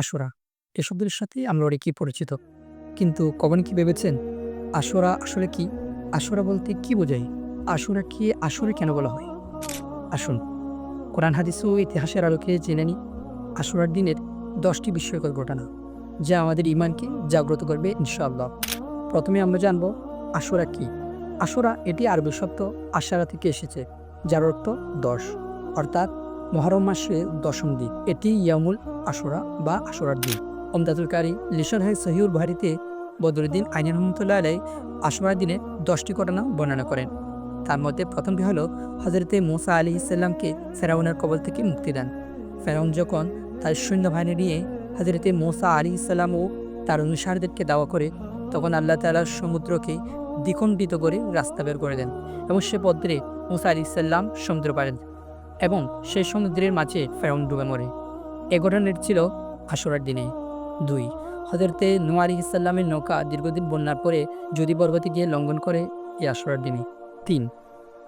আশুরা এ শব্দের সাথে আমরা অনেকেই পরিচিত। কিন্তু কখন কি ভেবেছেন? আশুরা আসলে কি? আশুরা বলতে কি বোঝায়? আশুরা কি আসরে কেন বলা হয়? আসুন, কোরআন, হাদিস ও ইতিহাসের আলোকে জেনে নিই। আশুরার দিনের দশটি বিস্ময়কর ঘটনা, যা আমাদের ইমানকে জাগ্রত করবে, ইনশাআল্লাহ। প্রথমে আমরা জানব আশুরা কি? আশুরা এটি আরবি শব্দ আশারা থেকে এসেছে, যার অর্থ দশ। অর্থাৎ মহরম মাসের দশম দিন। এটি ইয়ামুল আশুরা বা আশুরার দিন। অমদাদুল কারি লিশন হয় সহিউল বাহারিতে বদরুদ্দিন আইন রহমতুল্লাহ আলাই আশুরার দিনে দশটি ঘটনা বর্ণনা করেন। তার মধ্যে প্রথমটি হলো হজরতে মোসা আলী ইসাল্লামকে ফেরাউনের কবল থেকে মুক্তি দেন। ফেরাউন যখন তার সৈন্যবাহিনী নিয়ে হজরতে মোসা আলী ইসাল্লাম ও তার অনুসারীদেরকে দাওয়া করে, তখন আল্লাহ তালা সমুদ্রকে দ্বিখণ্ডিত করে রাস্তা বের করে দেন এবং সে পদ্রে মুসা আলি ইসাল্লাম সমুদ্র পারেন এবং সেই সমুদ্রের মাঝে ফেরাউন ডুবে মরে। এ ঘটনাটি ছিল আশুরার দিনে। দুই হজরতে নোয়া আলী ইসাল্লামের নৌকা দীর্ঘদিন বন্যার পরে যদি পর্বতে গিয়ে লঙ্ঘন করে এই আশুরার দিনে। তিন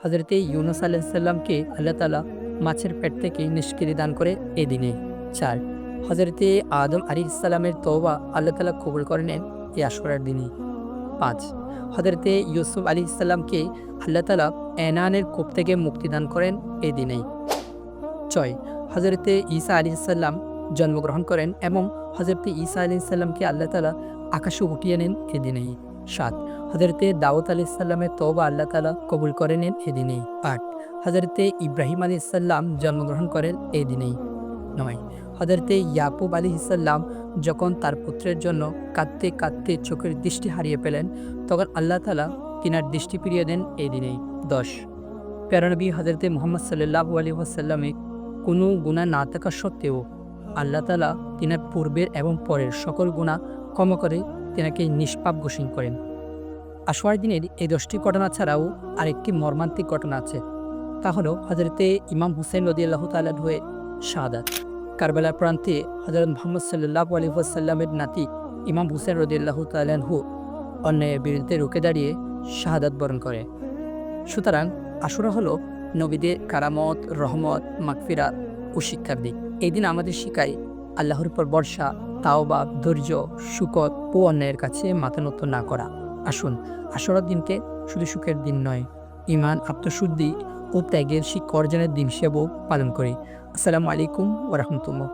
হজরতে ইউনুস আলাহ সাল্লামকে আল্লাহ তালা মাছের পেট থেকে নিষ্কৃতি দান করে এ দিনে। চার হজরতে আদম আলী ইসলামের তওবা আল্লাহ তালা কবুল করে নেন এই আশুরার দিনে। পাঁচ হজরতে ইউসুফ আলী ইসলামকে আল্লাহ তালা এনানের কূপ থেকে মুক্তিদান করেন এই দিনেই। ছয় হজরতে ঈসা আলী ইসাল্লাম জন্মগ্রহণ করেন এবং হজরতে ঈসা আলী ইসাল্লামকে আল্লাহ তালা আকাশে উঠিয়ে নেন এদিনেই। সাত হজরতে দাউদ আলি ইসাল্লামের তওবা আল্লাহ তালা কবুল করে নেন এদিনেই। আট হজরতে ইব্রাহিম আলী ইসাল্লাম জন্মগ্রহণ করেন এই দিনেই নয় হজরতে ইয়াকুব আলী ইসাল্লাম যখন তার পুত্রের জন্য কাঁদতে কাঁদতে চোখের দৃষ্টি হারিয়ে পেলেন তখন আল্লাহ তালা তিনার দৃষ্টি ফিরিয়ে দেন এই দিনেই দশ, প্যারানবী হজরতে মোহাম্মদ সাল্লাহু আলী ওয়াসাল্লামে কোনো গুণা না থাকা সত্ত্বেও আল্লাহ তালা তিনার পূর্বের এবং পরের সকল গুণা ক্ষমা করে তিনাকে নিষ্পাপ ঘোষণ করেন। আশোয়ার দিনের এই দশটি ঘটনা ছাড়াও আরেকটি মর্মান্তিক ঘটনা আছে। তা হলো হজরতে ইমাম হুসেন রদি আল্লাহ তাল্লাহ হয়ে শাহাদাত। কারবেলার প্রান্তে হজরত মোহাম্মদ সাল্লাহ আলী ওয়াসাল্লামের নাতি ইমাম হুসেন রদি আল্লাহ তাল্লাহু অন্যায়ের বিরুদ্ধে রুখে দাঁড়িয়ে শাহাদাত বরণ করে। সুতরাং আশুরা হলো নবীদের কারামত, রহমত মাকফিরাত ও শিক্ষার দিক। এই দিন আমাদের শিখায় আল্লাহর উপর বর্ষা তাওবা, ধৈর্য, সুকত ও অন্যায়ের কাছে মাথা নত না করা। আসুন আশুরার দিনকে শুধু সুখের দিন নয় ইমান আত্মশুদ্ধি ও ত্যাগের শিক্ষা অর্জনের দিন হিসেবেও পালন করি। আসসালামু আলাইকুম ওরহমতুল্লাহ